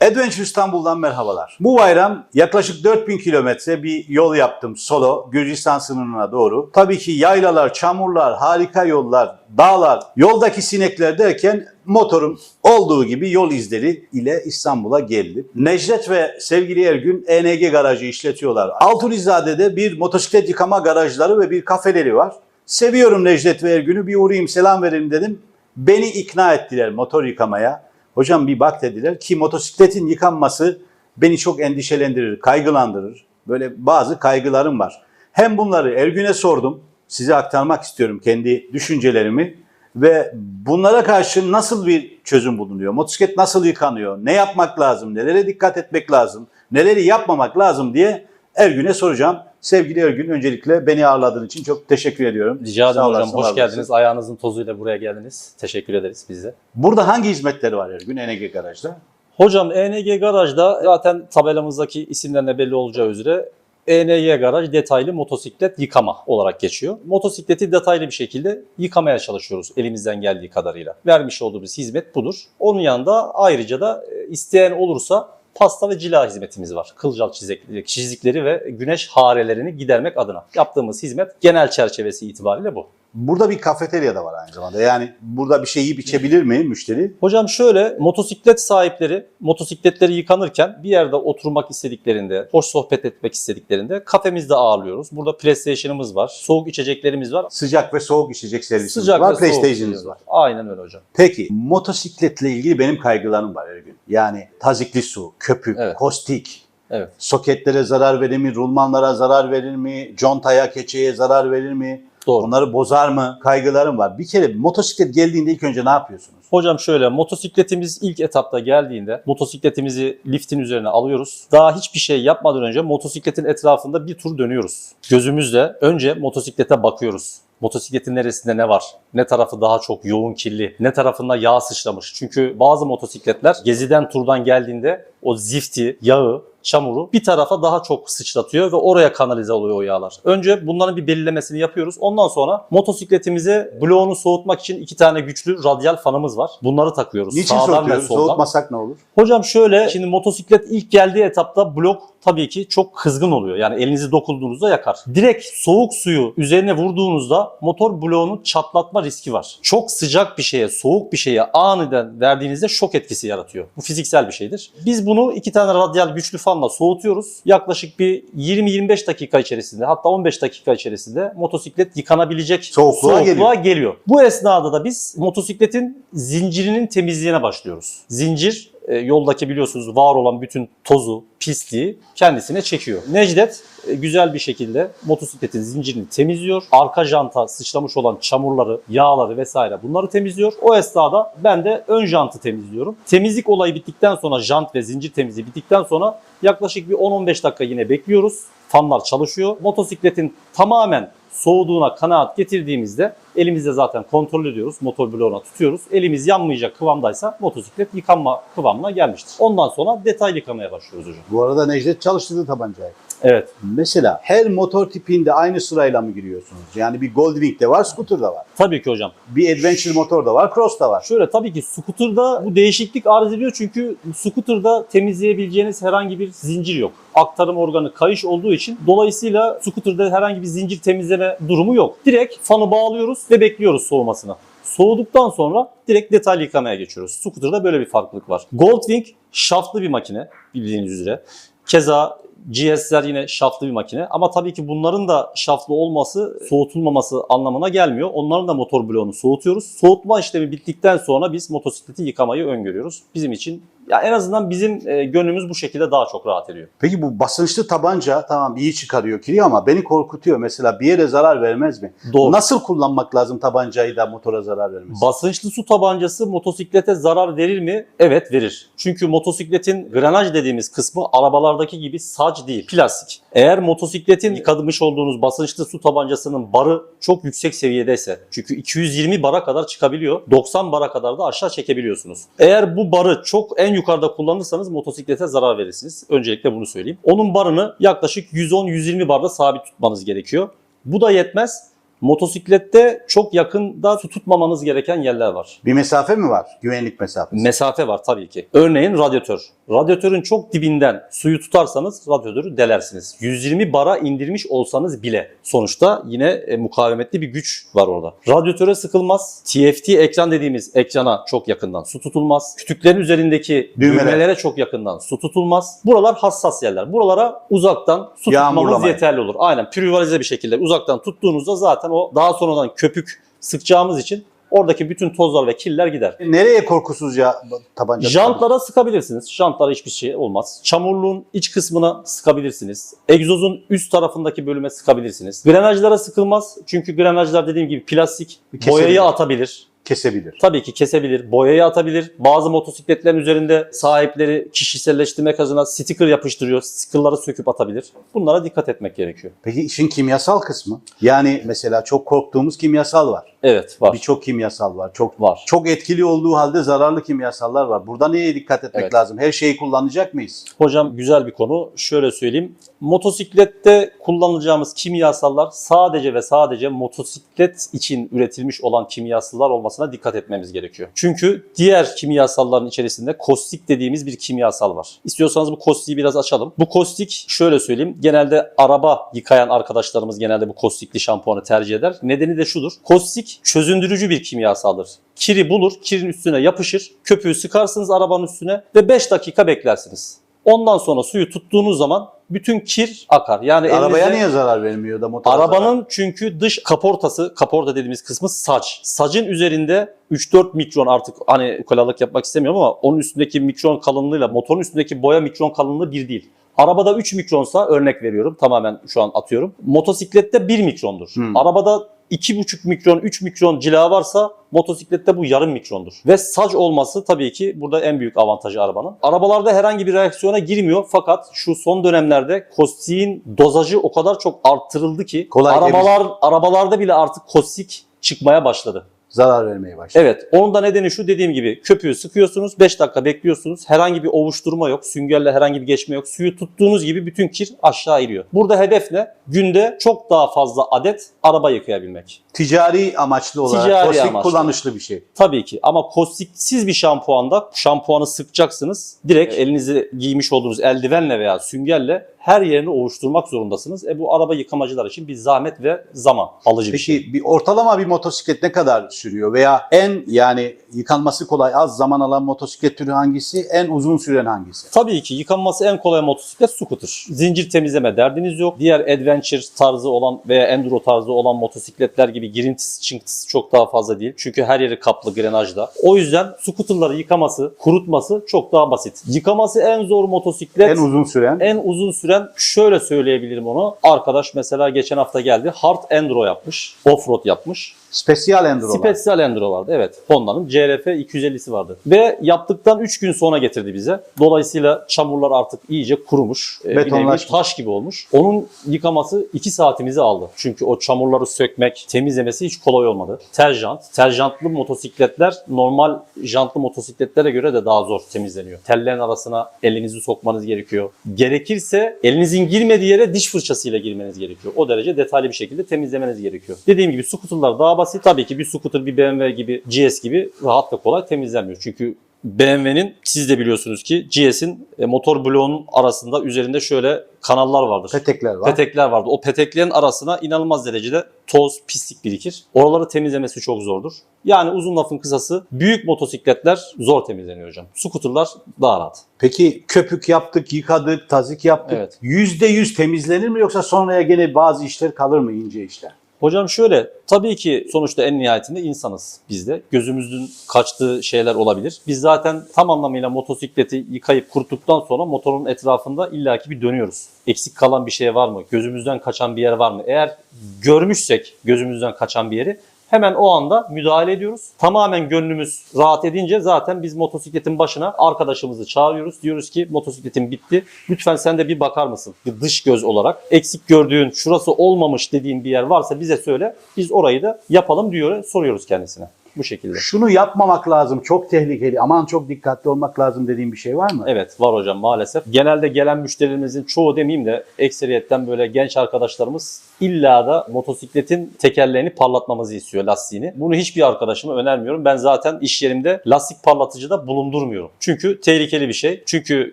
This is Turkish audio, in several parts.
Adventure İstanbul'dan merhabalar. Bu bayram yaklaşık 4000 kilometre bir yol yaptım solo Gürcistan sınırına doğru. Tabii ki yaylalar, çamurlar, harika yollar, dağlar, yoldaki sinekler derken motorum olduğu gibi yol izleri ile İstanbul'a geldim. Necdet ve sevgili Ergün ENG garajı işletiyorlar. Altunizade'de bir motosiklet yıkama garajları ve bir kafeleri var. Seviyorum Necdet ve Ergün'ü bir uğrayayım selam verelim dedim. Beni ikna ettiler motor yıkamaya. Hocam bir bak dediler ki motosikletin yıkanması beni çok endişelendirir, kaygılandırır. Böyle bazı kaygılarım var. Hem bunları Ergün'e sordum. Size aktarmak istiyorum kendi düşüncelerimi. Ve bunlara karşı nasıl bir çözüm bulunuyor? Motosiklet nasıl yıkanıyor? Ne yapmak lazım? Nelere dikkat etmek lazım? Neleri yapmamak lazım diye Ergün'e soracağım. Sevgili Ergün öncelikle beni ağırladığın için çok teşekkür ediyorum. Rica ederim hocam. Hoş geldiniz. Ayağınızın tozuyla buraya geldiniz. Teşekkür ederiz biz de. Burada hangi hizmetleri var Ergün ENG Garaj'da? Hocam ENG Garaj'da zaten tabelamızdaki isimlerine belli olacağı üzere ENG Garaj detaylı motosiklet yıkama olarak geçiyor. Motosikleti detaylı bir şekilde yıkamaya çalışıyoruz elimizden geldiği kadarıyla. Vermiş olduğumuz hizmet budur. Onun yanında ayrıca da e, isteyen olursa pasta ve cila hizmetimiz var. Kılcal çizikleri, çizikleri ve güneş harelerini gidermek adına. Yaptığımız hizmet genel çerçevesi itibariyle bu. Burada bir kafeterya da var aynı zamanda. Yani burada bir şey yiyip içebilir mi müşteri? Hocam şöyle motosiklet sahipleri motosikletleri yıkanırken bir yerde oturmak istediklerinde, hoş sohbet etmek istediklerinde kafemizde ağırlıyoruz. Burada PlayStation'ımız var, soğuk içeceklerimiz var. Sıcak ve soğuk içecek servisimiz Sıcak var, PlayStation'ımız var. Aynen öyle hocam. Peki motosikletle ilgili benim kaygılarım var her gün. Yani tazikli su, köpük, Evet. kostik, Evet. soketlere zarar verir mi, rulmanlara zarar verir mi, contaya, keçeye zarar verir mi, Doğru. onları bozar mı kaygılarım var. Bir kere motosiklet geldiğinde ilk önce ne yapıyorsunuz? Hocam şöyle motosikletimiz ilk etapta geldiğinde motosikletimizi liftin üzerine alıyoruz. Daha hiçbir şey yapmadan önce motosikletin etrafında bir tur dönüyoruz. Gözümüzle önce motosiklete bakıyoruz. Motosikletin neresinde ne var? Ne tarafı daha çok yoğun kirli? Ne tarafında yağ sıçramış? Çünkü bazı motosikletler geziden turdan geldiğinde o zifti, yağı, çamuru bir tarafa daha çok sıçratıyor ve oraya kanalize oluyor o yağlar. Önce bunların bir belirlemesini yapıyoruz. Ondan sonra motosikletimize bloğunu soğutmak için iki tane güçlü radyal fanımız var. Bunları takıyoruz. Niçin sağdan soğutuyoruz? Soğutmasak ne olur? Hocam şöyle, şimdi motosiklet ilk geldiği etapta blok tabii ki çok kızgın oluyor. Yani elinizi dokunduğunuzda yakar. Direkt soğuk suyu üzerine vurduğunuzda motor bloğunu çatlatma riski var. Çok sıcak bir şeye, soğuk bir şeye aniden verdiğinizde şok etkisi yaratıyor. Bu fiziksel bir şeydir. Biz bunu iki tane radyal güçlü fanla soğutuyoruz. Yaklaşık bir 20-25 dakika içerisinde hatta 15 dakika içerisinde motosiklet yıkanabilecek Soğukluğa soğukluğa geliyor. Bu esnada da biz motosikletin zincirinin temizliğine başlıyoruz. Zincir e, yoldaki biliyorsunuz var olan bütün tozu, pisliği kendisine çekiyor. Necdet e, güzel bir şekilde motosikletin zincirini temizliyor. Arka janta sıçramış olan çamurları, yağları vesaire bunları temizliyor. O esnada ben de ön jantı temizliyorum. Temizlik olayı bittikten sonra jant ve zincir temizliği bittikten sonra yaklaşık bir 10-15 dakika yine bekliyoruz. Fanlar çalışıyor. Motosikletin tamamen soğuduğuna kanaat getirdiğimizde elimizde zaten kontrol ediyoruz. Motor bloğuna tutuyoruz. Elimiz yanmayacak kıvamdaysa motosiklet yıkanma kıvamına gelmiştir. Ondan sonra detaylı yıkamaya başlıyoruz hocam. Bu arada Necdet çalıştırdı tabancayı. Evet. Mesela her motor tipinde aynı sırayla mı giriyorsunuz? Yani bir Goldwing'de var, scooter'da var. Tabii ki hocam. Bir Adventure motor da var, cross da var. Şöyle tabii ki scooter'da bu değişiklik arz ediyor çünkü scooter'da temizleyebileceğiniz herhangi bir zincir yok. Aktarım organı kayış olduğu için dolayısıyla scooter'da herhangi bir zincir temizleme durumu yok. Direkt fanı bağlıyoruz ve bekliyoruz soğumasını. Soğuduktan sonra direkt detaylı yıkamaya geçiyoruz. Scooter'da böyle bir farklılık var. Goldwing şaftlı bir makine bildiğiniz üzere. Keza GS'ler yine şaftlı bir makine ama tabii ki bunların da şaftlı olması soğutulmaması anlamına gelmiyor. Onların da motor bloğunu soğutuyoruz. Soğutma işlemi bittikten sonra biz motosikleti yıkamayı öngörüyoruz. Bizim için ya en azından bizim e, gönlümüz bu şekilde daha çok rahat ediyor. Peki bu basınçlı tabanca tamam iyi çıkarıyor kiri ama beni korkutuyor. Mesela bir yere zarar vermez mi? Doğru. Nasıl kullanmak lazım tabancayı da motora zarar vermez? Basınçlı su tabancası motosiklete zarar verir mi? Evet verir. Çünkü motosikletin granaj dediğimiz kısmı arabalardaki gibi saç değil, plastik. Eğer motosikletin yıkamış olduğunuz basınçlı su tabancasının barı çok yüksek seviyedeyse, çünkü 220 bara kadar çıkabiliyor, 90 bara kadar da aşağı çekebiliyorsunuz. Eğer bu barı çok en yukarıda kullanırsanız motosiklete zarar verirsiniz. Öncelikle bunu söyleyeyim. Onun barını yaklaşık 110-120 barda sabit tutmanız gerekiyor. Bu da yetmez. Motosiklette çok yakında su tutmamanız gereken yerler var. Bir mesafe mi var? Güvenlik mesafesi. Mesafe var tabii ki. Örneğin radyatör. Radyatörün çok dibinden suyu tutarsanız radyatörü delersiniz. 120 bara indirmiş olsanız bile sonuçta yine e, mukavemetli bir güç var orada. Radyatöre sıkılmaz. TFT ekran dediğimiz ekrana çok yakından su tutulmaz. Kütüklerin üzerindeki Düğmeler. düğmelere çok yakından su tutulmaz. Buralar hassas yerler. Buralara uzaktan su tutmamız Yağmurlamaya. yeterli olur. Aynen privalize bir şekilde uzaktan tuttuğunuzda zaten o daha sonradan köpük sıkacağımız için oradaki bütün tozlar ve kirler gider. Nereye korkusuzca tabanca Jantlara sıkabilirsiniz. Jantlara hiçbir şey olmaz. Çamurluğun iç kısmına sıkabilirsiniz. Egzozun üst tarafındaki bölüme sıkabilirsiniz. Grenajlara sıkılmaz. Çünkü grenajlar dediğim gibi plastik. Kesebilir. Boyayı atabilir. Kesebilir? Tabii ki kesebilir, boyayı atabilir. Bazı motosikletlerin üzerinde sahipleri kişiselleştirmek adına sticker yapıştırıyor. Stickerları söküp atabilir. Bunlara dikkat etmek gerekiyor. Peki işin kimyasal kısmı? Yani mesela çok korktuğumuz kimyasal var. Evet var. Birçok kimyasal var. Çok Var. çok etkili olduğu halde zararlı kimyasallar var. Burada neye dikkat etmek Evet. lazım? Her şeyi kullanacak mıyız? Hocam güzel bir konu. Şöyle söyleyeyim. Motosiklette kullanacağımız kimyasallar sadece ve sadece motosiklet için üretilmiş olan kimyasallar olmasına dikkat etmemiz gerekiyor. Çünkü diğer kimyasalların içerisinde kostik dediğimiz bir kimyasal var. İstiyorsanız bu kostiği biraz açalım. Bu kostik şöyle söyleyeyim. Genelde araba yıkayan arkadaşlarımız genelde bu kostikli şampuanı tercih eder. Nedeni de şudur. Kostik çözündürücü bir kimyasaldır. Kiri bulur, kirin üstüne yapışır, köpüğü sıkarsınız arabanın üstüne ve 5 dakika beklersiniz. Ondan sonra suyu tuttuğunuz zaman bütün kir akar. Yani Arabaya elinizde- niye zarar vermiyor da motora zarar? Arabanın çünkü dış kaportası, kaporta dediğimiz kısmı saç. Sacın üzerinde 3-4 mikron artık hani ukalalık yapmak istemiyorum ama onun üstündeki mikron kalınlığıyla motorun üstündeki boya mikron kalınlığı bir değil. Arabada 3 mikronsa örnek veriyorum tamamen şu an atıyorum. Motosiklette 1 mikrondur. Hmm. Arabada 2,5 mikron, 3 mikron cila varsa motosiklette bu yarım mikrondur. Ve sac olması tabii ki burada en büyük avantajı arabanın. Arabalarda herhangi bir reaksiyona girmiyor fakat şu son dönemlerde kostiğin dozajı o kadar çok arttırıldı ki Kolay arabalar arabalarda bile artık kostik çıkmaya başladı. Zarar vermeye başlıyor. Evet. Onun da nedeni şu dediğim gibi köpüğü sıkıyorsunuz 5 dakika bekliyorsunuz. Herhangi bir ovuşturma yok. Süngerle herhangi bir geçme yok. Suyu tuttuğunuz gibi bütün kir aşağı iniyor. Burada hedef ne? Günde çok daha fazla adet araba yıkayabilmek. Ticari amaçlı olarak Ticari kostik amaçlı. kullanışlı bir şey. Tabii ki ama kostiksiz bir şampuanda şampuanı sıkacaksınız. Direkt elinizi giymiş olduğunuz eldivenle veya süngerle her yerini ovuşturmak zorundasınız. E bu araba yıkamacılar için bir zahmet ve zaman alıcı bir şey. Peki bir ortalama bir motosiklet ne kadar sürüyor veya en yani yıkanması kolay az zaman alan motosiklet türü hangisi? En uzun süren hangisi? Tabii ki yıkanması en kolay motosiklet scooter. Zincir temizleme derdiniz yok. Diğer adventure tarzı olan veya enduro tarzı olan motosikletler gibi girintisi çıkıntısı çok daha fazla değil. Çünkü her yeri kaplı grenajda. O yüzden scooterları yıkaması, kurutması çok daha basit. Yıkaması en zor motosiklet. En uzun süren En uzun süren şöyle söyleyebilirim onu. Arkadaş mesela geçen hafta geldi. Hard Enduro yapmış. Offroad yapmış. Special Enduro. Special Enduro vardı evet. Honda'nın CRF 250'si vardı. Ve yaptıktan 3 gün sonra getirdi bize. Dolayısıyla çamurlar artık iyice kurumuş. Ee, bir nevi Betonlaşmış. taş gibi olmuş. Onun yıkaması 2 saatimizi aldı. Çünkü o çamurları sökmek, temizlemesi hiç kolay olmadı. Terjant. Terjantlı motosikletler normal jantlı motosikletlere göre de daha zor temizleniyor. Tellerin arasına elinizi sokmanız gerekiyor. Gerekirse elinizin girmediği yere diş fırçasıyla girmeniz gerekiyor. O derece detaylı bir şekilde temizlemeniz gerekiyor. Dediğim gibi scooterlar daha basit. Tabii ki bir scooter bir BMW gibi, GS gibi rahat ve kolay temizlenmiyor. Çünkü BMW'nin siz de biliyorsunuz ki GS'in e, motor bloğunun arasında üzerinde şöyle kanallar vardır. Petekler var. Petekler vardı. O peteklerin arasına inanılmaz derecede toz, pislik birikir. Oraları temizlemesi çok zordur. Yani uzun lafın kısası büyük motosikletler zor temizleniyor hocam. Scooterlar daha rahat. Peki köpük yaptık, yıkadık, tazik yaptık. Evet. %100 temizlenir mi yoksa sonraya gene bazı işler kalır mı ince işler? Hocam şöyle, tabii ki sonuçta en nihayetinde insanız biz de. Gözümüzün kaçtığı şeyler olabilir. Biz zaten tam anlamıyla motosikleti yıkayıp kuruttuktan sonra motorun etrafında illaki bir dönüyoruz. Eksik kalan bir şey var mı? Gözümüzden kaçan bir yer var mı? Eğer görmüşsek gözümüzden kaçan bir yeri hemen o anda müdahale ediyoruz. Tamamen gönlümüz rahat edince zaten biz motosikletin başına arkadaşımızı çağırıyoruz. Diyoruz ki motosikletin bitti. Lütfen sen de bir bakar mısın? Bir dış göz olarak. Eksik gördüğün, şurası olmamış dediğin bir yer varsa bize söyle. Biz orayı da yapalım diyor, soruyoruz kendisine. Bu şekilde. Şunu yapmamak lazım. Çok tehlikeli. Aman çok dikkatli olmak lazım dediğim bir şey var mı? Evet var hocam maalesef. Genelde gelen müşterilerimizin çoğu demeyeyim de ekseriyetten böyle genç arkadaşlarımız illa da motosikletin tekerleğini parlatmamızı istiyor lastiğini. Bunu hiçbir arkadaşıma önermiyorum. Ben zaten iş yerimde lastik parlatıcı da bulundurmuyorum. Çünkü tehlikeli bir şey. Çünkü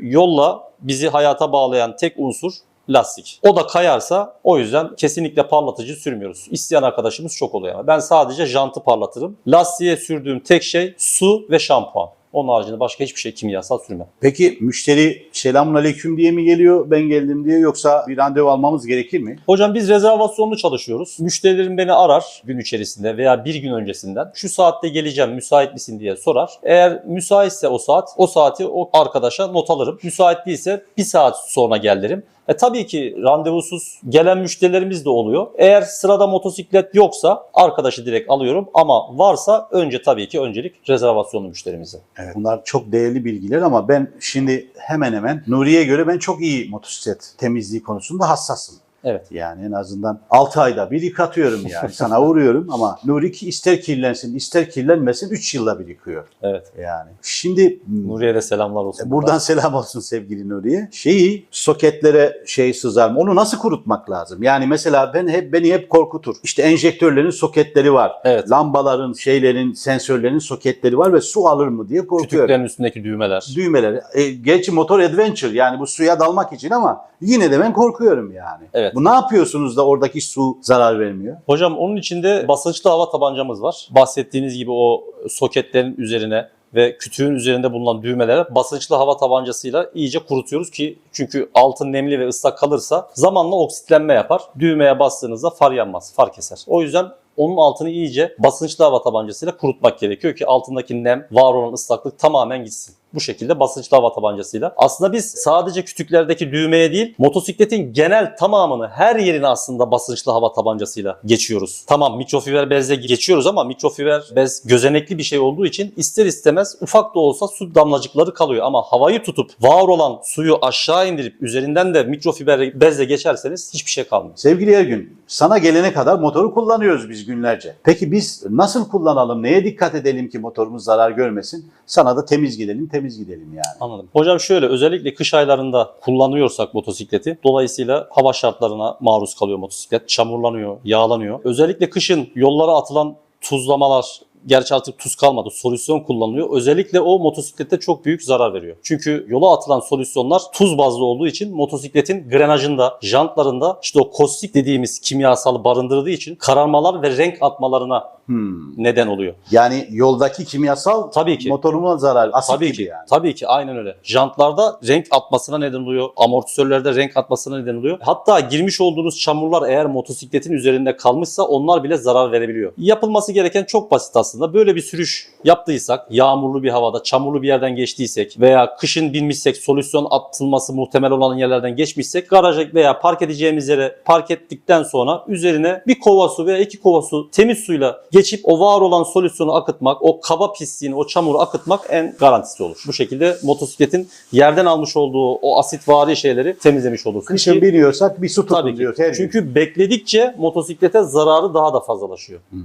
yolla bizi hayata bağlayan tek unsur lastik. O da kayarsa o yüzden kesinlikle parlatıcı sürmüyoruz. İsteyen arkadaşımız çok oluyor. ama. Ben sadece jantı parlatırım. Lastiğe sürdüğüm tek şey su ve şampuan. Onun haricinde başka hiçbir şey kimyasal sürmem. Peki müşteri selamun aleyküm diye mi geliyor ben geldim diye yoksa bir randevu almamız gerekir mi? Hocam biz rezervasyonlu çalışıyoruz. Müşterilerim beni arar gün içerisinde veya bir gün öncesinden. Şu saatte geleceğim müsait misin diye sorar. Eğer müsaitse o saat, o saati o arkadaşa not alırım. Müsait değilse bir saat sonra gel derim. E tabii ki randevusuz gelen müşterilerimiz de oluyor. Eğer sırada motosiklet yoksa arkadaşı direkt alıyorum ama varsa önce tabii ki öncelik rezervasyonlu müşterimize. Evet. Bunlar çok değerli bilgiler ama ben şimdi hemen hemen Nuri'ye göre ben çok iyi motosiklet temizliği konusunda hassasım. Evet. Yani en azından 6 ayda bir yıkatıyorum yani. Sana vuruyorum ama Nuri ki ister kirlensin ister kirlenmesin 3 yılda bir yıkıyor. Evet. Yani şimdi Nuriye de selamlar olsun. Buradan selam olsun sevgili Nuriye. Şeyi soketlere şey sızar mı? Onu nasıl kurutmak lazım? Yani mesela ben hep beni hep korkutur. İşte enjektörlerin soketleri var. Evet. Lambaların, şeylerin, sensörlerin soketleri var ve su alır mı diye korkuyorum. Kütüklerin üstündeki düğmeler. Düğmeleri. E, gerçi motor adventure yani bu suya dalmak için ama yine de ben korkuyorum yani. Evet. Bu ne yapıyorsunuz da oradaki su zarar vermiyor? Hocam onun içinde basınçlı hava tabancamız var. Bahsettiğiniz gibi o soketlerin üzerine ve kütüğün üzerinde bulunan düğmelere basınçlı hava tabancasıyla iyice kurutuyoruz ki çünkü altın nemli ve ıslak kalırsa zamanla oksitlenme yapar. Düğmeye bastığınızda far yanmaz, far keser. O yüzden onun altını iyice basınçlı hava tabancasıyla kurutmak gerekiyor ki altındaki nem, var olan ıslaklık tamamen gitsin. Bu şekilde basınçlı hava tabancasıyla. Aslında biz sadece kütüklerdeki düğmeye değil, motosikletin genel tamamını, her yerini aslında basınçlı hava tabancasıyla geçiyoruz. Tamam mikrofiber bezle geçiyoruz ama mikrofiber bez gözenekli bir şey olduğu için ister istemez ufak da olsa su damlacıkları kalıyor. Ama havayı tutup var olan suyu aşağı indirip üzerinden de mikrofiber bezle geçerseniz hiçbir şey kalmıyor. Sevgili Ergün, sana gelene kadar motoru kullanıyoruz biz günlerce. Peki biz nasıl kullanalım, neye dikkat edelim ki motorumuz zarar görmesin? Sana da temiz gidelim, temiz gidelim yani. Anladım. Hocam şöyle özellikle kış aylarında kullanıyorsak motosikleti dolayısıyla hava şartlarına maruz kalıyor motosiklet. Çamurlanıyor, yağlanıyor. Özellikle kışın yollara atılan tuzlamalar Gerçi artık tuz kalmadı. Solüsyon kullanılıyor. Özellikle o motosiklete çok büyük zarar veriyor. Çünkü yola atılan solüsyonlar tuz bazlı olduğu için motosikletin grenajında, jantlarında işte o kostik dediğimiz kimyasalı barındırdığı için kararmalar ve renk atmalarına Hmm. neden oluyor. Yani yoldaki kimyasal Tabii ki. motoruma zarar, asit Tabii gibi ki. yani. Tabii ki aynen öyle. Jantlarda renk atmasına neden oluyor. Amortisörlerde renk atmasına neden oluyor. Hatta girmiş olduğunuz çamurlar eğer motosikletin üzerinde kalmışsa onlar bile zarar verebiliyor. Yapılması gereken çok basit aslında. Böyle bir sürüş yaptıysak, yağmurlu bir havada, çamurlu bir yerden geçtiysek veya kışın binmişsek, solüsyon atılması muhtemel olan yerlerden geçmişsek garaja veya park edeceğimiz yere park ettikten sonra üzerine bir kova su veya iki kova su temiz suyla geçip o var olan solüsyonu akıtmak, o kaba pisliğini, o çamuru akıtmak en garantisi olur. Bu şekilde motosikletin yerden almış olduğu o asitvari şeyleri temizlemiş olursunuz. Kışın Ki- biniyorsak bir su tutun gün. Çünkü bekledikçe motosiklete zararı daha da fazlalaşıyor. Hmm.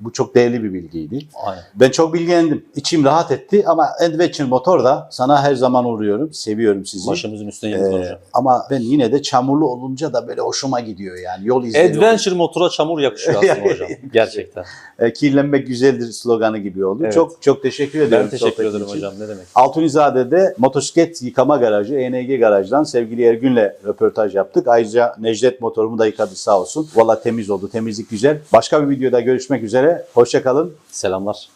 Bu çok değerli bir bilgiydi. Aynen. Ben çok bilgilendim. İçim rahat etti ama Adventure motor da sana her zaman uğruyorum. Seviyorum sizi. Başımızın üstüne Ee, hocam. ama ben yine de çamurlu olunca da böyle hoşuma gidiyor yani. Yol izleri. Adventure motora çamur yakışıyor aslında hocam. Gerçekten. E, kirlenmek güzeldir sloganı gibi oldu. Evet. Çok çok teşekkür ediyorum. Ben teşekkür ederim için. hocam. Ne demek. Altunizade'de motosiklet yıkama garajı ENG garajdan sevgili Ergün'le röportaj yaptık. Ayrıca Necdet motorumu da yıkadı sağ olsun. Valla temiz oldu. Temizlik güzel. Başka bir videoda görüşmek üzere. Hoşçakalın. Selamlar.